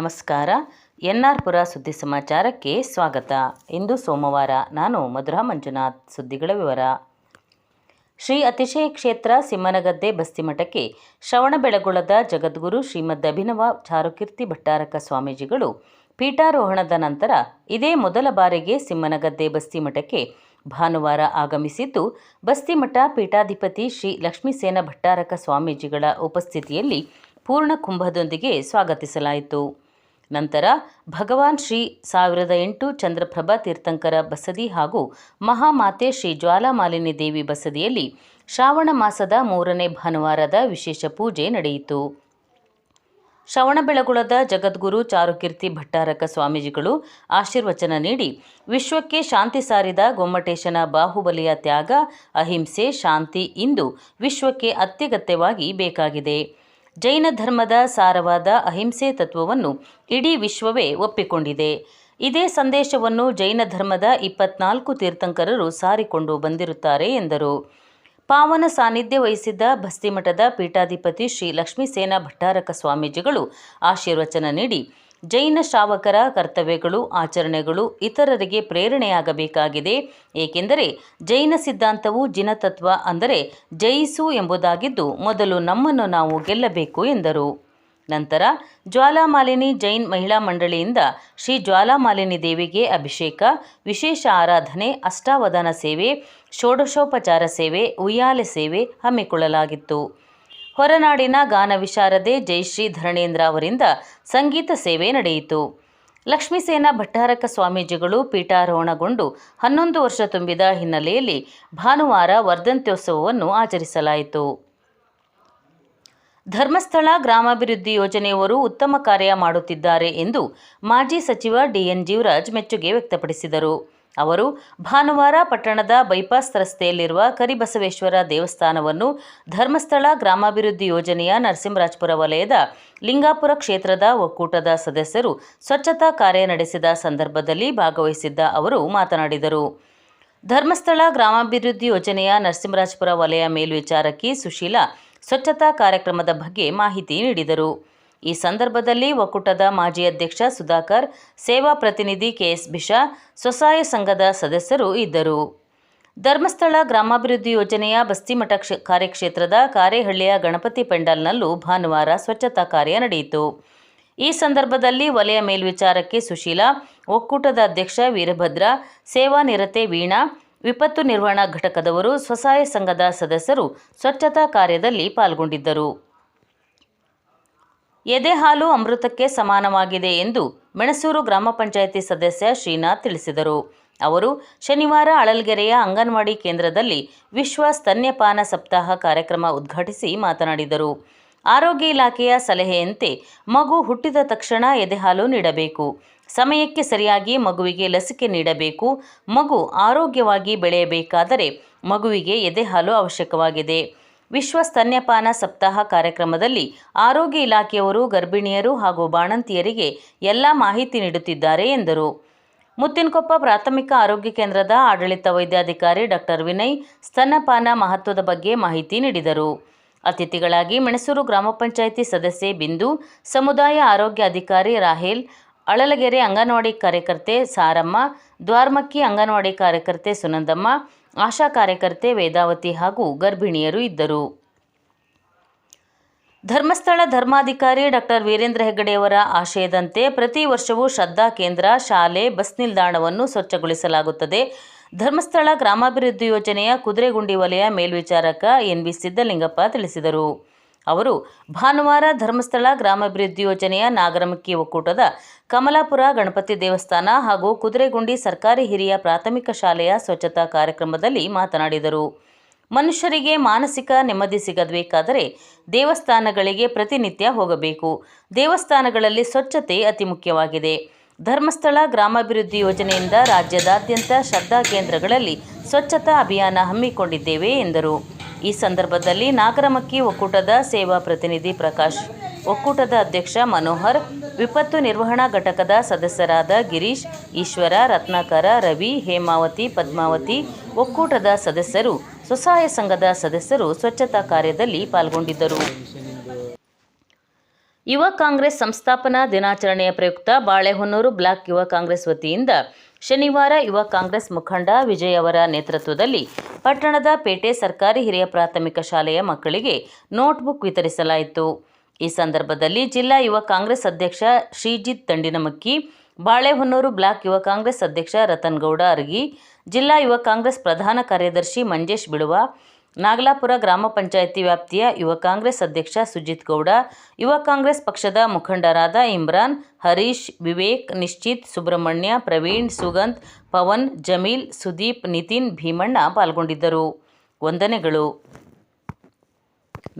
ನಮಸ್ಕಾರ. N R ಪುರ ಸುದ್ದಿ ಸಮಾಚಾರಕ್ಕೆ ಸ್ವಾಗತ. ಇಂದು ಸೋಮವಾರ ನಾನು ಮಧುರಾ ಮಂಜುನಾಥ್ ಸುದ್ದಿಗಳ ವಿವರ. ಶ್ರೀ ಅತಿಶಯ ಕ್ಷೇತ್ರ ಸಿಮ್ಮನಗದ್ದೆ ಬಸ್ತಿಮಠಕ್ಕೆ ಶ್ರವಣಬೆಳಗೊಳದ ಜಗದ್ಗುರು ಶ್ರೀಮದ್ ಅಭಿನವ ಚಾರುಕೀರ್ತಿ ಭಟ್ಟಾರಕ ಸ್ವಾಮೀಜಿಗಳು ಪೀಠಾರೋಹಣದ ನಂತರ ಇದೇ ಮೊದಲ ಬಾರಿಗೆ ಸಿಮ್ಮನಗದ್ದೆ ಬಸ್ತಿಮಠಕ್ಕೆ ಭಾನುವಾರ ಆಗಮಿಸಿದ್ದು ಬಸ್ತಿಮಠ ಪೀಠಾಧಿಪತಿ ಶ್ರೀ ಲಕ್ಷ್ಮೀಸೇನ ಭಟ್ಟಾರಕ ಸ್ವಾಮೀಜಿಗಳ ಉಪಸ್ಥಿತಿಯಲ್ಲಿ ಪೂರ್ಣ ಕುಂಭದೊಂದಿಗೆ ಸ್ವಾಗತಿಸಲಾಯಿತು. ನಂತರ ಭಗವಾನ್ ಶ್ರೀ ಸಾವಿರದ ಎಂಟು ಚಂದ್ರಪ್ರಭಾ ತೀರ್ಥಂಕರ ಬಸದಿ ಹಾಗೂ ಮಹಾಮಾತೆ ಶ್ರೀ ಜ್ವಾಲಾಮಾಲಿನಿ ದೇವಿ ಬಸದಿಯಲ್ಲಿ ಶ್ರಾವಣ ಮಾಸದ ಮೂರನೇ ಭಾನುವಾರದ ವಿಶೇಷ ಪೂಜೆ ನಡೆಯಿತು. ಶ್ರವಣಬೆಳಗೊಳದ ಜಗದ್ಗುರು ಚಾರುಕೀರ್ತಿ ಭಟ್ಟಾರಕ ಸ್ವಾಮೀಜಿಗಳು ಆಶೀರ್ವಚನ ನೀಡಿ ವಿಶ್ವಕ್ಕೆ ಶಾಂತಿ ಸಾರಿದ ಗೊಮ್ಮಟೇಶನ ಬಾಹುಬಲಿಯ ತ್ಯಾಗ, ಅಹಿಂಸೆ, ಶಾಂತಿ ಇಂದು ವಿಶ್ವಕ್ಕೆ ಅತ್ಯಗತ್ಯವಾಗಿ ಬೇಕಾಗಿದೆ. ಜೈನ ಧರ್ಮದ ಸಾರವಾದ ಅಹಿಂಸೆ ತತ್ವವನ್ನು ಇಡೀ ವಿಶ್ವವೇ ಒಪ್ಪಿಕೊಂಡಿದೆ. ಇದೇ ಸಂದೇಶವನ್ನು ಜೈನ ಧರ್ಮದ ಇಪ್ಪತ್ನಾಲ್ಕು ತೀರ್ಥಂಕರರು ಸಾರಿಕೊಂಡು ಬಂದಿರುತ್ತಾರೆ ಎಂದರು. ಪಾವನ ಸಾನ್ನಿಧ್ಯ ವಹಿಸಿದ್ದ ಬಸ್ತಿಮಠದ ಪೀಠಾಧಿಪತಿ ಶ್ರೀ ಲಕ್ಷ್ಮೀಸೇನ ಭಟ್ಟಾರಕ ಸ್ವಾಮೀಜಿಗಳು ಆಶೀರ್ವಚನ ನೀಡಿ ಜೈನ ಶ್ರಾವಕರ ಕರ್ತವ್ಯಗಳು, ಆಚರಣೆಗಳು ಇತರರಿಗೆ ಪ್ರೇರಣೆಯಾಗಬೇಕಾಗಿದೆ. ಏಕೆಂದರೆ ಜೈನ ಸಿದ್ಧಾಂತವು ಜಿನತತ್ವ ಅಂದರೆ ಜಯಿಸು ಎಂಬುದಾಗಿದ್ದು ಮೊದಲು ನಮ್ಮನ್ನು ನಾವು ಗೆಲ್ಲಬೇಕು ಎಂದರು. ನಂತರ ಜ್ವಾಲಾಮಾಲಿನಿ ಜೈನ್ ಮಹಿಳಾ ಮಂಡಳಿಯಿಂದ ಶ್ರೀ ಜ್ವಾಲಾಮಾಲಿನಿ ದೇವಿಗೆ ಅಭಿಷೇಕ, ವಿಶೇಷ ಆರಾಧನೆ, ಅಷ್ಟಾವಧಾನ ಸೇವೆ, ಷೋಡಶೋಪಚಾರ ಸೇವೆ, ಉಯ್ಯಾಲೆ ಸೇವೆ ಹಮ್ಮಿಕೊಳ್ಳಲಾಗಿತ್ತು. ಹೊರನಾಡಿನ ಗಾನ ವಿಶಾರದೆ ಜಯಶ್ರೀ ಧರಣೇಂದ್ರ ಅವರಿಂದ ಸಂಗೀತ ಸೇವೆ ನಡೆಯಿತು. ಲಕ್ಷ್ಮೀಸೇನ ಭಟ್ಟಾರಕ ಸ್ವಾಮೀಜಿಗಳು ಪೀಠಾರೋಹಣಗೊಂಡು ಹನ್ನೊಂದು ವರ್ಷ ತುಂಬಿದ ಹಿನ್ನೆಲೆಯಲ್ಲಿ ಭಾನುವಾರ ವರ್ಧಂತ್ಯೋತ್ಸವವನ್ನು ಆಚರಿಸಲಾಯಿತು. ಧರ್ಮಸ್ಥಳ ಗ್ರಾಮಾಭಿವೃದ್ಧಿ ಯೋಜನೆಯವರು ಉತ್ತಮ ಕಾರ್ಯ ಮಾಡುತ್ತಿದ್ದಾರೆ ಎಂದು ಮಾಜಿ ಸಚಿವ ಡಿಎನ್ ಜೀವರಾಜ್ ಮೆಚ್ಚುಗೆ ವ್ಯಕ್ತಪಡಿಸಿದರು. ಅವರು ಭಾನುವಾರ ಪಟ್ಟಣದ ಬೈಪಾಸ್ ರಸ್ತೆಯಲ್ಲಿರುವ ಕರಿಬಸವೇಶ್ವರ ದೇವಸ್ಥಾನವನ್ನು ಧರ್ಮಸ್ಥಳ ಗ್ರಾಮಾಭಿವೃದ್ಧಿ ಯೋಜನೆಯ ನರಸಿಂಹರಾಜಪುರ ವಲಯದ ಲಿಂಗಾಪುರ ಕ್ಷೇತ್ರದ ಒಕ್ಕೂಟದ ಸದಸ್ಯರು ಸ್ವಚ್ಛತಾ ಕಾರ್ಯ ನಡೆಸಿದ ಸಂದರ್ಭದಲ್ಲಿ ಭಾಗವಹಿಸಿದ್ದ ಅವರು ಮಾತನಾಡಿದರು. ಧರ್ಮಸ್ಥಳ ಗ್ರಾಮಾಭಿವೃದ್ಧಿ ಯೋಜನೆಯ ನರಸಿಂಹರಾಜಪುರ ವಲಯ ಮೇಲ್ವಿಚಾರಕಿ ಸುಶೀಲಾ ಸ್ವಚ್ಛತಾ ಕಾರ್ಯಕ್ರಮದ ಬಗ್ಗೆ ಮಾಹಿತಿ ನೀಡಿದರು. ಈ ಸಂದರ್ಭದಲ್ಲಿ ಒಕ್ಕೂಟದ ಮಾಜಿ ಅಧ್ಯಕ್ಷ ಸುಧಾಕರ್, ಸೇವಾ ಪ್ರತಿನಿಧಿ ಕೆಎಸ್ ಬಿಷಾ, ಸ್ವಸಹಾಯ ಸಂಘದ ಸದಸ್ಯರು ಇದ್ದರು. ಧರ್ಮಸ್ಥಳ ಗ್ರಾಮಾಭಿವೃದ್ಧಿ ಯೋಜನೆಯ ಬಸ್ತಿಮಠ ಕ್ಷ, ಕಾರ್ಯಕ್ಷೇತ್ರದ ಕಾರೇಹಳ್ಳಿಯ ಗಣಪತಿ ಪೆಂಡಲ್ನಲ್ಲೂ ಭಾನುವಾರ ಸ್ವಚ್ಛತಾ ಕಾರ್ಯ ನಡೆಯಿತು. ಈ ಸಂದರ್ಭದಲ್ಲಿ ವಲಯ ಮೇಲ್ವಿಚಾರಕ್ಕೆ ಸುಶೀಲಾ, ಒಕ್ಕೂಟದ ಅಧ್ಯಕ್ಷ ವೀರಭದ್ರ, ಸೇವಾ ನಿರತೆ ವೀಣಾ, ವಿಪತ್ತು ನಿರ್ವಹಣಾ ಘಟಕದವರು, ಸ್ವಸಹಾಯ ಸಂಘದ ಸದಸ್ಯರು ಸ್ವಚ್ಛತಾ ಕಾರ್ಯದಲ್ಲಿ ಪಾಲ್ಗೊಂಡಿದ್ದರು. ಎದೆ ಹಾಲು ಅಮೃತಕ್ಕೆ ಸಮಾನವಾಗಿದೆ ಎಂದು ಮೆಣಸೂರು ಗ್ರಾಮ ಪಂಚಾಯಿತಿ ಸದಸ್ಯ ಶ್ರೀನಾಥ್ ತಿಳಿಸಿದರು. ಅವರು ಶನಿವಾರ ಅಳಲ್ಗೆರೆಯ ಅಂಗನವಾಡಿ ಕೇಂದ್ರದಲ್ಲಿ ವಿಶ್ವ ಸ್ತನ್ಯಪಾನ ಸಪ್ತಾಹ ಕಾರ್ಯಕ್ರಮ ಉದ್ಘಾಟಿಸಿ ಮಾತನಾಡಿದರು. ಆರೋಗ್ಯ ಇಲಾಖೆಯ ಸಲಹೆಯಂತೆ ಮಗು ಹುಟ್ಟಿದ ತಕ್ಷಣ ಎದೆಹಾಲು ನೀಡಬೇಕು. ಸಮಯಕ್ಕೆ ಸರಿಯಾಗಿ ಮಗುವಿಗೆ ಲಸಿಕೆ ನೀಡಬೇಕು. ಮಗು ಆರೋಗ್ಯವಾಗಿ ಬೆಳೆಯಬೇಕಾದರೆ ಮಗುವಿಗೆ ಎದೆಹಾಲು ಅವಶ್ಯಕವಾಗಿದೆ. ವಿಶ್ವ ಸ್ತನ್ಯಪಾನ ಸಪ್ತಾಹ ಕಾರ್ಯಕ್ರಮದಲ್ಲಿ ಆರೋಗ್ಯ ಇಲಾಖೆಯವರು, ಗರ್ಭಿಣಿಯರು ಹಾಗೂ ಬಾಣಂತಿಯರಿಗೆ ಎಲ್ಲ ಮಾಹಿತಿ ನೀಡುತ್ತಿದ್ದಾರೆ ಎಂದರು. ಮುತ್ತಿನಕೊಪ್ಪ ಪ್ರಾಥಮಿಕ ಆರೋಗ್ಯ ಕೇಂದ್ರದ ಆಡಳಿತ ವೈದ್ಯಾಧಿಕಾರಿ ಡಾಕ್ಟರ್ ವಿನಯ್ ಸ್ತನ್ಯಪಾನ ಮಹತ್ವದ ಬಗ್ಗೆ ಮಾಹಿತಿ ನೀಡಿದರು. ಅತಿಥಿಗಳಾಗಿ ಮೆಣಸೂರು ಗ್ರಾಮ ಪಂಚಾಯಿತಿ ಸದಸ್ಯೆ ಬಿಂದು, ಸಮುದಾಯ ಆರೋಗ್ಯ ಅಧಿಕಾರಿ ರಾಹೇಲ್, ಅಳಲಗೆರೆ ಅಂಗನವಾಡಿ ಕಾರ್ಯಕರ್ತೆ ಸಾರಮ್ಮ, ದ್ವಾರ್ಮಕ್ಕಿ ಅಂಗನವಾಡಿ ಕಾರ್ಯಕರ್ತೆ ಸುನಂದಮ್ಮ ಆಶಾ ಕಾರ್ಯಕರ್ತೆ ವೇದಾವತಿ ಹಾಗೂ ಗರ್ಭಿಣಿಯರು ಇದ್ದರು. ಧರ್ಮಸ್ಥಳ ಧರ್ಮಾಧಿಕಾರಿ ಡಾಕ್ಟರ್ ವೀರೇಂದ್ರ ಹೆಗ್ಗಡೆಯವರ ಆಶಯದಂತೆ ಪ್ರತಿ ವರ್ಷವೂ ಶ್ರದ್ಧಾ ಕೇಂದ್ರ, ಶಾಲೆ, ಬಸ್ ನಿಲ್ದಾಣವನ್ನು ಸ್ವಚ್ಛಗೊಳಿಸಲಾಗುತ್ತದೆ. ಧರ್ಮಸ್ಥಳ ಗ್ರಾಮಾಭಿವೃದ್ಧಿ ಯೋಜನೆಯ ಕುದುರೆಗುಂಡಿ ವಲಯ ಮೇಲ್ವಿಚಾರಕ ಎನ್ ಬಿ ಸಿದ್ದಲಿಂಗಪ್ಪ ತಿಳಿಸಿದರು. ಅವರು ಭಾನುವಾರ ಧರ್ಮಸ್ಥಳ ಗ್ರಾಮಾಭಿವೃದ್ಧಿ ಯೋಜನೆಯ ನಾಗರಮಕ್ಕಿ ಒಕ್ಕೂಟದ ಕಮಲಾಪುರ ಗಣಪತಿ ದೇವಸ್ಥಾನ ಹಾಗೂ ಕುದುರೆಗುಂಡಿ ಸರ್ಕಾರಿ ಹಿರಿಯ ಪ್ರಾಥಮಿಕ ಶಾಲೆಯ ಸ್ವಚ್ಛತಾ ಕಾರ್ಯಕ್ರಮದಲ್ಲಿ ಮಾತನಾಡಿದರು. ಮನುಷ್ಯರಿಗೆ ಮಾನಸಿಕ ನೆಮ್ಮದಿ ಸಿಗಬೇಕಾದರೆ ದೇವಸ್ಥಾನಗಳಿಗೆ ಪ್ರತಿನಿತ್ಯ ಹೋಗಬೇಕು. ದೇವಸ್ಥಾನಗಳಲ್ಲಿ ಸ್ವಚ್ಛತೆ ಅತಿ ಮುಖ್ಯವಾಗಿದೆ. ಧರ್ಮಸ್ಥಳ ಗ್ರಾಮಾಭಿವೃದ್ಧಿ ಯೋಜನೆಯಿಂದ ರಾಜ್ಯದಾದ್ಯಂತ ಶ್ರದ್ಧಾ ಕೇಂದ್ರಗಳಲ್ಲಿ ಸ್ವಚ್ಛತಾ ಅಭಿಯಾನ ಹಮ್ಮಿಕೊಂಡಿದ್ದೇವೆ ಎಂದರು. ಈ ಸಂದರ್ಭದಲ್ಲಿ ನಾಗರಮಕ್ಕಿ ಒಕ್ಕೂಟದ ಸೇವಾ ಪ್ರತಿನಿಧಿ ಪ್ರಕಾಶ್, ಒಕ್ಕೂಟದ ಅಧ್ಯಕ್ಷ ಮನೋಹರ್, ವಿಪತ್ತು ನಿರ್ವಹಣಾ ಘಟಕದ ಸದಸ್ಯರಾದ ಗಿರೀಶ್, ಈಶ್ವರ, ರತ್ನಾಕರ, ರವಿ, ಹೇಮಾವತಿ, ಪದ್ಮಾವತಿ, ಒಕ್ಕೂಟದ ಸದಸ್ಯರು, ಸ್ವಸಹಾಯ ಸಂಘದ ಸದಸ್ಯರು ಸ್ವಚ್ಛತಾ ಕಾರ್ಯದಲ್ಲಿ ಪಾಲ್ಗೊಂಡಿದ್ದರು. ಯುವ ಕಾಂಗ್ರೆಸ್ ಸಂಸ್ಥಾಪನಾ ದಿನಾಚರಣೆಯ ಪ್ರಯುಕ್ತ ಬಾಳೆಹೊನ್ನೂರು ಬ್ಲಾಕ್ ಯುವ ಕಾಂಗ್ರೆಸ್ ವತಿಯಿಂದ ಶನಿವಾರ ಯುವ ಕಾಂಗ್ರೆಸ್ ಮುಖಂಡ ವಿಜಯ್ ಅವರ ನೇತೃತ್ವದಲ್ಲಿ ಪಟ್ಟಣದ ಪೇಟೆ ಸರ್ಕಾರಿ ಹಿರಿಯ ಪ್ರಾಥಮಿಕ ಶಾಲೆಯ ಮಕ್ಕಳಿಗೆ ನೋಟ್ಬುಕ್ ವಿತರಿಸಲಾಯಿತು. ಈ ಸಂದರ್ಭದಲ್ಲಿ ಜಿಲ್ಲಾ ಯುವ ಕಾಂಗ್ರೆಸ್ ಅಧ್ಯಕ್ಷ ಶ್ರೀಜಿತ್ ದಂಡಿನಮಕ್ಕಿ ಬಾಳೆಹೊನ್ನೂರು ಬ್ಲಾಕ್ ಯುವ ಕಾಂಗ್ರೆಸ್ ಅಧ್ಯಕ್ಷ ರತನ್ ಗೌಡ ಅರಗಿ, ಜಿಲ್ಲಾ ಯುವ ಕಾಂಗ್ರೆಸ್ ಪ್ರಧಾನ ಕಾರ್ಯದರ್ಶಿ ಮಂಜೇಶ್ ಬಿಳುವ ನಾಗಲಾಪುರ ಗ್ರಾಮ ಪಂಚಾಯಿತಿ ವ್ಯಾಪ್ತಿಯ ಯುವ ಕಾಂಗ್ರೆಸ್ ಅಧ್ಯಕ್ಷ ಸುಜಿತ್ ಗೌಡ, ಯುವ ಕಾಂಗ್ರೆಸ್ ಪಕ್ಷದ ಮುಖಂಡರಾದ ಇಮ್ರಾನ್, ಹರೀಶ್, ವಿವೇಕ್, ನಿಶ್ಚಿತ್, ಸುಬ್ರಹ್ಮಣ್ಯ, ಪ್ರವೀಣ್, ಸುಗಂಧ್, ಪವನ್, ಜಮೀಲ್, ಸುದೀಪ್, ನಿತಿನ್, ಭೀಮಣ್ಣ ಪಾಲ್ಗೊಂಡಿದ್ದರು. ವಂದನೆಗಳು.